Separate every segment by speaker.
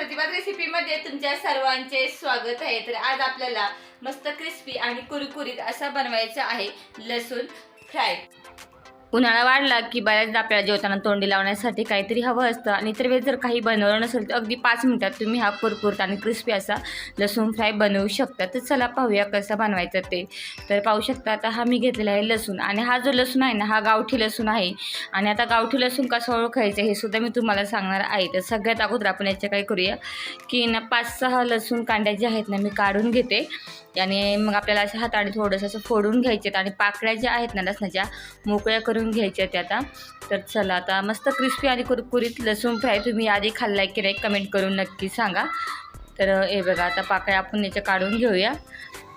Speaker 1: प्रतिभात रेसिपीमध्ये तुमच्या सर्वांचे स्वागत आहे. तर आज आपल्याला मस्त क्रिस्पी आणि कुरकुरीत असा बनवायचा आहे लसूण फ्राय. उन्हाळा वाढला की बऱ्याचदा आपल्याला जेवताना तोंडी लावण्यासाठी काहीतरी हवं असतं. आणि इतर वेळेस जर काही बनवलं नसेल तर अगदी पाच मिनटात तुम्ही हा कुरकुरता आणि क्रिस्पी असा लसूण फ्राय बनवू शकता. तर चला पाहूया कसा बनवायचा ते. तर पाहू शकता आता हा मी घेतलेला आहे लसूण. आणि हा जो लसूण आहे ना हा गावठी लसूण आहे. आणि आता गावठी लसूण कसं ओळखायचं हे सुद्धा मी तुम्हाला सांगणार आहे. तर सगळ्यात अगोदर आपण याच्या काय करूया की ना पाच सहा लसूण कांड्या जे आहेत ना मी काढून घेते. आणि मग आपल्याला असं हाताने थोडंसं असं फोडून घ्यायचे आणि पाकळ्या ज्या आहेत ना लसणाच्या मोकळ्या करून घ्यायच्या त्या आता. तर चला आता मस्त क्रिस्पी आणि कुरकुरीत लसूण फ्राय तुम्ही आधी खाल्लाय की नाही कमेंट करून नक्की सांगा. तर हे बघा आता पाकळ्या आपण याच्या काढून घेऊया.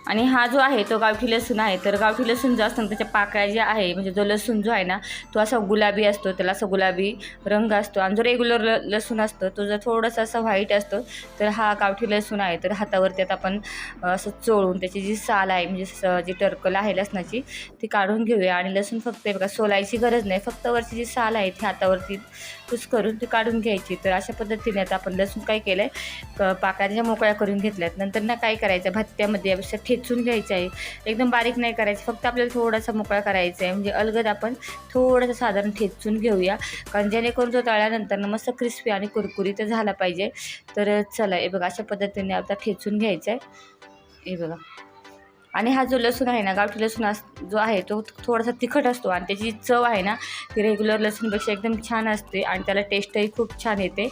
Speaker 1: आणि हा जो आहे तो गावठी लसूण आहे. तर गावठी लसूण जो असतो ना त्याच्या पाकळ्या ज्या आहे म्हणजे जो लसूण जो आहे ना तो असा गुलाबी असतो. त्याला असा गुलाबी रंग असतो आणि जो रेग्युलर ल लसूण असतो तो जर थोडासा असा व्हाईट असतो तर हा गावठी लसूण आहे. तर हातावरती आता आपण असं चोळून त्याची जी साल आहे म्हणजे स- जी टर्कल आहे लसणाची ती काढून घेऊया. आणि लसूण फक्त बघा सोलायची गरज नाही. फक्त वरची जी साल आहे ती हातावरती पुस करून ती काढून घ्यायची. तर अशा पद्धतीने आता आपण लसूण काय केलं आहे पाकळ्या मोकळ्या करून घेतल्यात. नंतर ना काय करायचं? भत्त्यामध्ये अपेक्षा ठेचून घ्यायचं आहे. एकदम बारीक नाही करायचं फक्त आपल्याला थोडासा मोकळा करायचा आहे. म्हणजे अलगद आपण थोडंसं साधारण ठेचून घेऊया. कारण जेणेकरून तो तळल्यानंतर ना मस्त क्रिस्पी आणि कुरकुरीत झाला पाहिजे. तर चला हे बघा अशा पद्धतीने आता ठेचून घ्यायचं आहे. हे बघा. आणि हा जो लसूण आहे ना गावठी लसूण अस जो आहे तो थोडासा तिखट असतो आणि त्याची चव आहे ना ती रेग्युलर लसूणपेक्षा एकदम छान असते आणि त्याला टेस्टही खूप छान येते.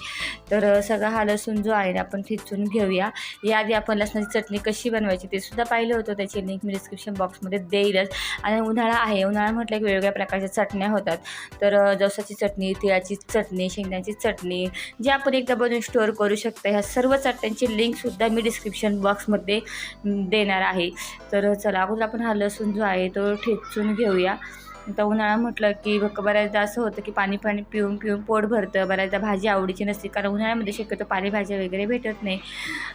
Speaker 1: तर सगळा हा लसूण जो आहे ना आपण ठेचून घेऊया. याआधी आपण लसणाची चटणी कशी बनवायची ते सुद्धा पाहिलं होतं. त्याची लिंक मी डिस्क्रिप्शन बॉक्समध्ये देईलच. आणि उन्हाळा आहे उन्हाळा म्हटलं की वेगवेगळ्या प्रकारच्या चटण्या होतात. तर जवसाची चटणी तिळाची चटणी शेंगण्याची चटणी जे आपण एकदा बनवून स्टोअर करू शकता ह्या सर्व चटण्यांची लिंकसुद्धा मी डिस्क्रिप्शन बॉक्समध्ये देणार आहे. तर चला अगोदर आपण हा लसूण जो आहे तो ठेचून घेऊया. आता उन्हाळा म्हटलं की बऱ्याचदा असं होतं की पाणी पाणी पिऊन पिऊन पोट भरतं बऱ्याचदा भाजी आवडीची नसते कारण उन्हाळ्यामध्ये शक्यतो पालेभाज्या वगैरे भेटत नाही.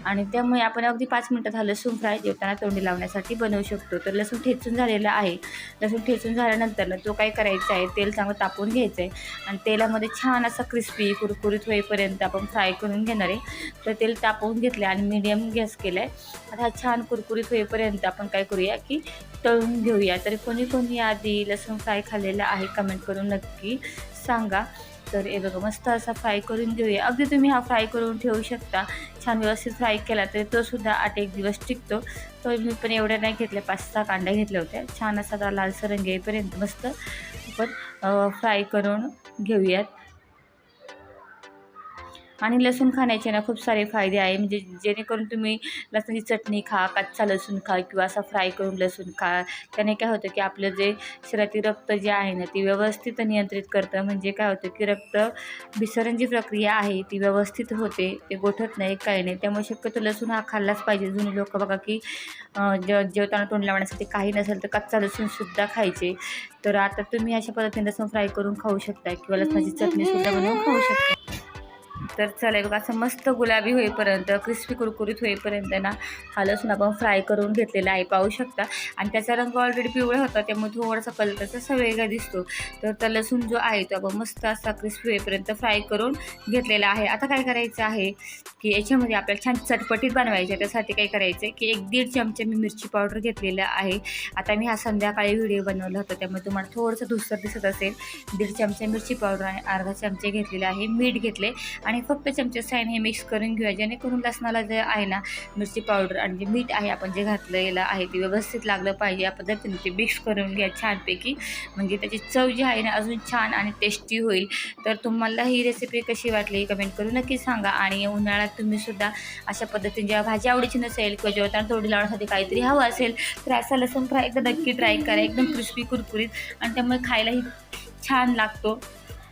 Speaker 1: आणि त्यामुळे आपण अगदी पाच मिनटात हा लसूण फ्राय जेवताना तोंडी लावण्यासाठी बनवू शकतो. तर लसूण ठेचून झालेला आहे. लसूण ठेचून झाल्यानंतर ना तो काय करायचा आहे? तेल चांगलं तापवून घ्यायचं आहे. आणि तेलामध्ये छान असा क्रिस्पी कुरकुरीत होईपर्यंत आपण फ्राय करून घेणार आहे. तर तेल तापवून घेतलं आणि मीडियम गॅस केला आहे आता हा छान कुरकुरीत होईपर्यंत आपण काय करूया की तळून घेऊया. तर कोणी कोणी आधी लसूण फ्राय खाल्लेला आहे कमेंट करून नक्की सांगा. तर हे बघा मस्त असा फ्राय करून घेऊया. अगदी तुम्ही हा फ्राय करून ठेवू शकता. छान व्यवस्थित फ्राय केला तर तो सुद्धा आठ एक दिवस टिकतो. तो मी पण एवढ्या नाही घेतल्या पाच सहा कांड्या घेतल्या होत्या. छान असा लालसर रंग येईपर्यंत मस्त आपण फ्राय करून घेऊयात. आणि लसूण खाण्याचे ना खूप सारे फायदे आहे. म्हणजे जेणेकरून तुम्ही लसणाची चटणी खा कच्चा लसूण खा किंवा असा फ्राय करून लसूण खा. त्याने काय होतं की आपलं जे शरीरातील रक्त जे आहे ना ती व्यवस्थित नियंत्रित करतं. म्हणजे काय होतं की रक्त विसरण जी प्रक्रिया आहे ती व्यवस्थित होते ते गोठत नाही काही नाही. त्यामुळे शक्यतो लसूण हा खाल्लाच पाहिजे. जुने लोक बघा की जे जेवताना तोंड लावण्यासाठी काही नसेल तर कच्चा लसूणसुद्धा खायचे. तर आता तुम्ही अशा पद्धतीने लसूण फ्राय करून खाऊ शकता किंवा लसणाची चटणीसुद्धा बनवून खाऊ शकता. तर चला बघा असं मस्त गुलाबी होईपर्यंत क्रिस्पी कुरकुरीत होईपर्यंत ना हा लसूण आपण फ्राय करून घेतलेला आहे पाहू शकता. आणि त्याचा रंग ऑलरेडी पिवळा होता त्यामुळे थोडासा कलर त्याचा असा वेगळा दिसतो. तर तो लसूण जो आहे तो आपण मस्त असा क्रिस्पी होईपर्यंत फ्राय करून घेतलेला आहे. आता काय करायचं आहे की याच्यामध्ये आपल्याला छान चटपटीत बनवायचं आहे. त्यासाठी काय करायचं आहे की एक दीड चमचे मी मिरची पावडर घेतलेला आहे. आता मी हा संध्याकाळी व्हिडिओ बनवला होता त्यामुळे तुम्हाला थोडंसं धुसर दिसत असेल. दीड चमचे मिरची पावडर आणि अर्धा चमचे घेतलेले आहे. मीठ घेतले आणि फक्त चमचे साईन हे मिक्स करून घेऊया. जेणेकरून लसणाला जे आहे ना मिरची पावडर आणि जे मीठ आहे आपण जे घातलेलं आहे ते व्यवस्थित लागलं पाहिजे. या पद्धतीने ते मिक्स करून घ्या छानपैकी. म्हणजे त्याची चव जी आहे ना अजून छान आणि टेस्टी होईल. तर तुम्हाला ही रेसिपी कशी वाटली कमेंट करून नक्की सांगा. आणि उन्हाळ्यात तुम्ही सुद्धा अशा पद्धतीने जेव्हा भाजी आवडीची नसेल किंवा जेवताना तोडी लावण्यासाठी काहीतरी हवं असेल तर असा लसूण फ्राय एकदा नक्की ट्राय करा. एकदम क्रिस्पी कुरकुरीत आणि त्यामुळे खायलाही छान लागतो.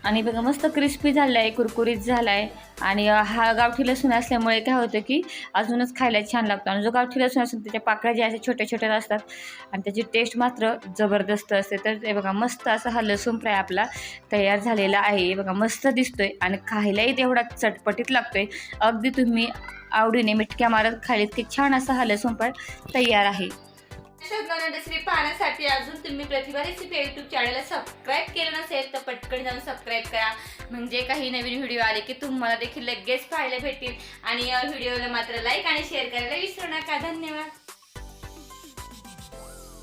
Speaker 1: आणि बघा मस्त क्रिस्पी झाला आहे कुरकुरीत झाला आहे आणि हा गावठी लसूण असल्यामुळे काय होतं की अजूनच खायला छान लागतो. आणि जो गावठी लसूण असतो त्याच्या पाकळ्या ज्या असे छोट्या छोट्या असतात आणि त्याची टेस्ट मात्र जबरदस्त असते. तर हे बघा मस्त असा हा लसूण फ्राय आपला तयार झालेला आहे. हे बघा मस्त दिसतोय आणि खायलाही तेवढा चटपटीत लागतोय. अगदी तुम्ही आवडीने मिटक्या मारत खालीत की छान असा हा लसूण फ्राय तयार आहे. रेसिपी पाहण्यासाठी अजून तुम्ही प्रतिभा रेसिपी युट्यूब चॅनलला सबस्क्राईब केलं नसेल तर पटकन जाऊन सबस्क्राईब करा. म्हणजे काही नवीन व्हिडिओ आले की तुम्हाला देखील लगेच पाहायला भेटतील. आणि या व्हिडिओला मात्र लाईक आणि शेअर करायला विसरू नका. धन्यवाद.